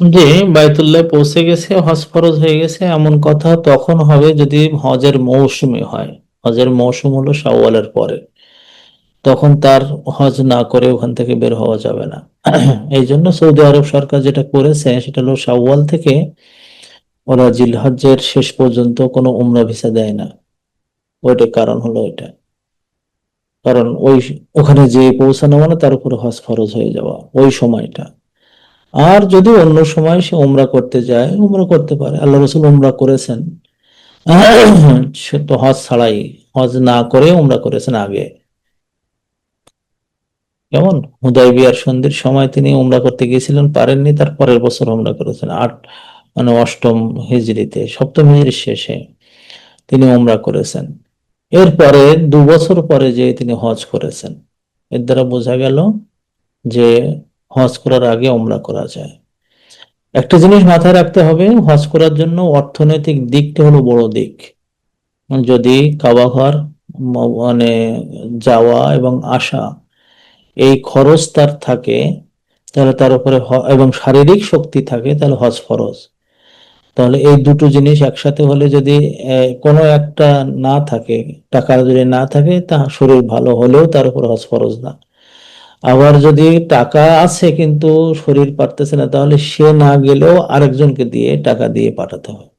যে বাইতুল্লাহ পৌঁছে গেছে, হজ ফরজ হয়ে গেছে, এমন কথা তখন হবে যদি হজের মৌসুমে হয়। হজের মৌসুম হলো শাওয়ালের পরে। তখন তার হজ না করে ওখান থেকে বের হওয়া যাবে না। এই জন্য সৌদি আরব সরকার যেটা করেছে, সেটা হলো শাওয়াল থেকে ওরা জিলহজ্জের শেষ পর্যন্ত কোনো উমরা ভিসা দেয় না। ওইটা কারণ হলো ওইটা। কারণ ওই, ওখানে যে পৌঁছানো মানে তার উপরে হজ ফরজ হয়ে যাওয়া। ওই সময়টা। আর যদি অন্য সময় সে উমরা করতে যায়, উমরা করতে পারে। আল্লাহ রসুল উমরা করেছেন। সে তো হজ ছাড়াই, হজ না করে উমরা করেছেন আগে। কেমন? হুদাইবিয়ার সন্ধির সময় তিনি উমরা করতে গিয়েছিলেন, পারেননি, তার পরের বছর উমরা করেছেন। আট মানে অষ্টম হিজড়িতে, সপ্তম হিজড়ির শেষে তিনি উমরা করেছেন। এরপরে দু বছর পরে যে তিনি হজ করেছেন, এর দ্বারা বোঝা গেল যে হজ করার আগে উমরা করা যায়। একটা জিনিস মাথায় রাখতে হবে, হজ করার জন্য অর্থনৈতিক দিকটা হলো বড় দিক। যদি কাবাঘর মানে যাওয়া এবং আসা এই খরচ তার থাকে, তাহলে তার উপরে এবং শারীরিক শক্তি থাকে, তাহলে হজ ফরজ। তাহলে এই দুটো জিনিস একসাথে হলে যদি কোনো একটা না থাকে, টাকা যদি না থাকে, তা শরীর ভালো হলেও তার উপর হজ ফরজ না। আবার যদি টাকা আছে কিন্তু শরীর পারতেছে না, তাহলে সে না গেলেও আরেকজনকে দিয়ে টাকা দিয়ে পাঠাতে হয়।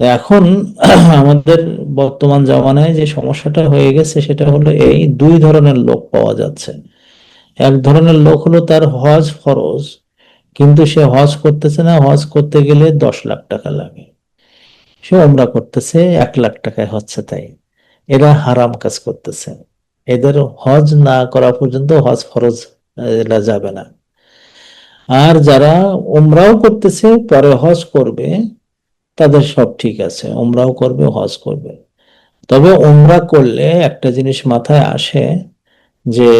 এখন আমাদের বর্তমান জামানায় যে সমস্যাটা হয়ে গেছে, সেটা হলো এই দুই ধরনের লোক পাওয়া যাচ্ছে। এক ধরনের লোক হলো তার হজ ফরজ, কিন্তু সে হজ করতেছে না, হজ করতে গেলে দশ লাখ টাকা লাগে। সে ওমরা করতেছে, এক লাখ টাকায় হচ্ছে তাই। এরা হারাম কাজ করতেছে। এদের হজ না করা পর্যন্ত হজ ফরজ যাবে না। আর যারা ওমরাও করতেছে, পরে হজ করবে, তাদের সব ঠিক আছে। ওমরাও করবে, হজ করবে। তবে ওমরা করলে একটা জিনিস মাথায় আসে যে,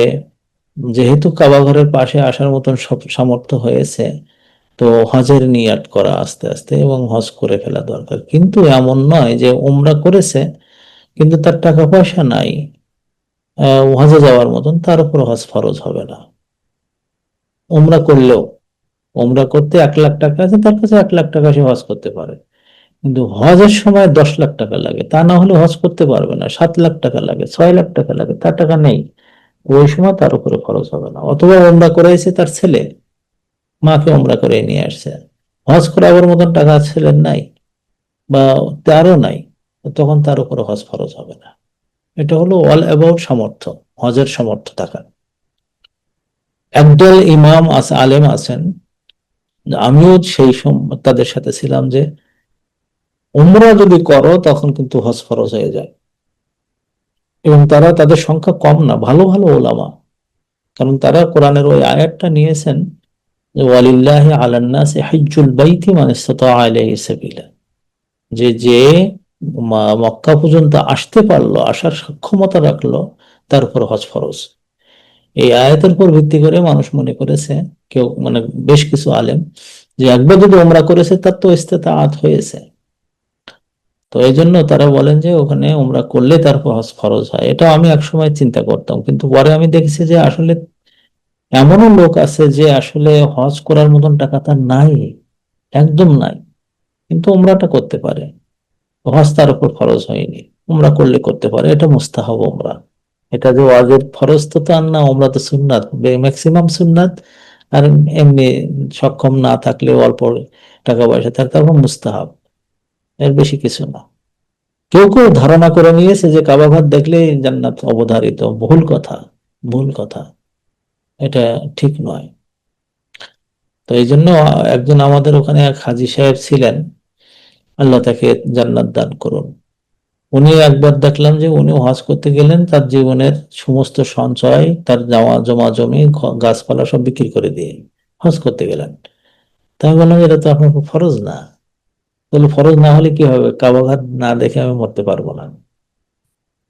যেহেতু কাবা ঘরের পাশে আসার মতন সব সামর্থ্য হয়েছে, তো হজের নিয়াত করা আস্তে আস্তে এবং হজ করে ফেলা দরকার। কিন্তু এমন নয় যে ওমরা করেছে, কিন্তু তার টাকা পয়সা নাই। হজে যাওয়ার মতন, তার উপর হজ ফরজ হবে না। ওমরা করলেও ওমরা করতে এক লাখ টাকা আছে, তার কাছে এক লাখ টাকা সে হজ করতে পারে। কিন্তু হজের সময় দশ লাখ টাকা লাগে, তা না হলে হজ করতে পারবে না, সাত লাখ টাকা লাগে, ছয় লাখ টাকা লাগে, তার টাকা নেই। ওই সময় তার উপরে খরচ হবে না। অথবা ওমরা করাইছে তার ছেলে, মাকে ওমরা করে নিয়ে আসছে। হজ করাবার মতন টাকা ছেলের নাই, বা তারও নাই, তখন তার উপরে হজ ফরজ হবে না। এটা হলো অল অ্যাবাউট সামর্থ্য, হজের সামর্থ্য থাকা একদল ইমাম আছে আলেম আছেন, আমিও সেই তাদের সাথে ছিলাম যে উমরা যদি করো, তখন কিন্তু হজ ফরজ হয়ে যায়। এবং তারা তাদের সংখ্যা কম না, ভালো ভালো ওলামা। কারণ তারা কোরআনের ওই আয়াতটা নিয়েছেন যে, ওয়ালিল্লাহি আলান্নাসি হিজ্জুল বাইতি মান ইসতাতা আলাইহি যে যে মক্কা পর্যন্ত আসতে পারল, আসার সক্ষমতা রাখল, তার উপর হজ ফরজ। এই আয়াতের উপর ভিত্তি করে মানুষ মনে করেছে, কেউ মানে বেশ কিছু আলেম, যে একবার যদি ওমরা করেছে, তার তো ইস্তেতাআত হয়েছে। তো এই জন্য তারা বলেন যে ওখানে ওমরা করলে তারপর হজ ফরজ হয়। এটা আমি একসময় চিন্তা করতাম, কিন্তু পরে আমি দেখেছি যে আসলে এমনও লোক আছে যে আসলে হজ করার মতন টাকা তার নাই, একদম নাই। কিন্তু ওমরাটা করতে পারে। হজ তার উপর ফরজ হয়নি। উমরা করলে করতে পারে, এটা মুস্তাহাব উমরা। এটা যে ওয়াজের ফরজ তো তার না, উমরা তো সুন্নাত। ম্যাক্সিমাম সুন্নাত, আর এমনি সক্ষম না থাকলে অল্প টাকা পয়সা থাকে তারপর মুস্তাহাব। এর বেশি কিছু না। কেউ কেউ ধারণা করে নিয়েছে যে কাবা ঘর দেখলেই জান্নাত অবধারিত। ভুল কথা ভুল কথা। এটা ঠিক নয়। তো এই জন্য একজন আমাদের ওখানে এক হাজি সাহেব ছিলেন আল্লাহ তাকে জান্নাত দান করুন। উনি একবার দেখলাম যে উনি হজ করতে গেলেন, তার জীবনের সমস্ত সঞ্চয়, তার জমা জমা জমি গাছপালা সব বিক্রি করে দিয়ে হজ করতে গেলেন। তাই বললাম, এটা তো আপনার ফরজ না। বলে ফরজ না হলে কি হবে? কাবাঘাট না দেখে আমি মরতে পারব না।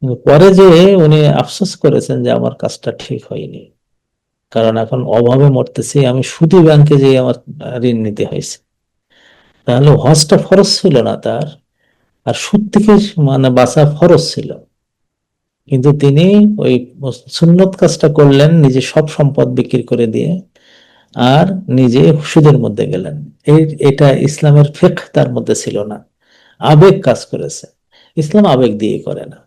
পরে যে উনি আফসোস করেছেন যে আমার কাজটা ঠিক হয়নি। কারণ এখন অভাবে মরতেছি, আমি সুদী ব্যাংকে যে আমার ঋণ নিতে হয়েছে। তাহলে হজটা ফরজ ছিল না তার, আর সুদ থেকে মানে বাঁচা ফরজ ছিল। কিন্তু তিনি ওই সুন্নত কাজটা করলেন, নিজে সব সম্পদ বিক্রি করে দিয়ে, আর নিজে সুদের মধ্যে গেলেন। এটা ইসলামের ফিকহ তার মধ্যে ছিল না। আবেগ কাজ করেছে। ইসলাম আবেগ দিয়ে করে না।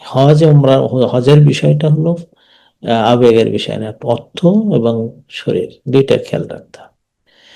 হজ উমরা, হজের বিষয়টা হলো আবেগের বিষয় না, অর্থ এবং শরীর, দুইটা খেয়াল রাখতে হবে।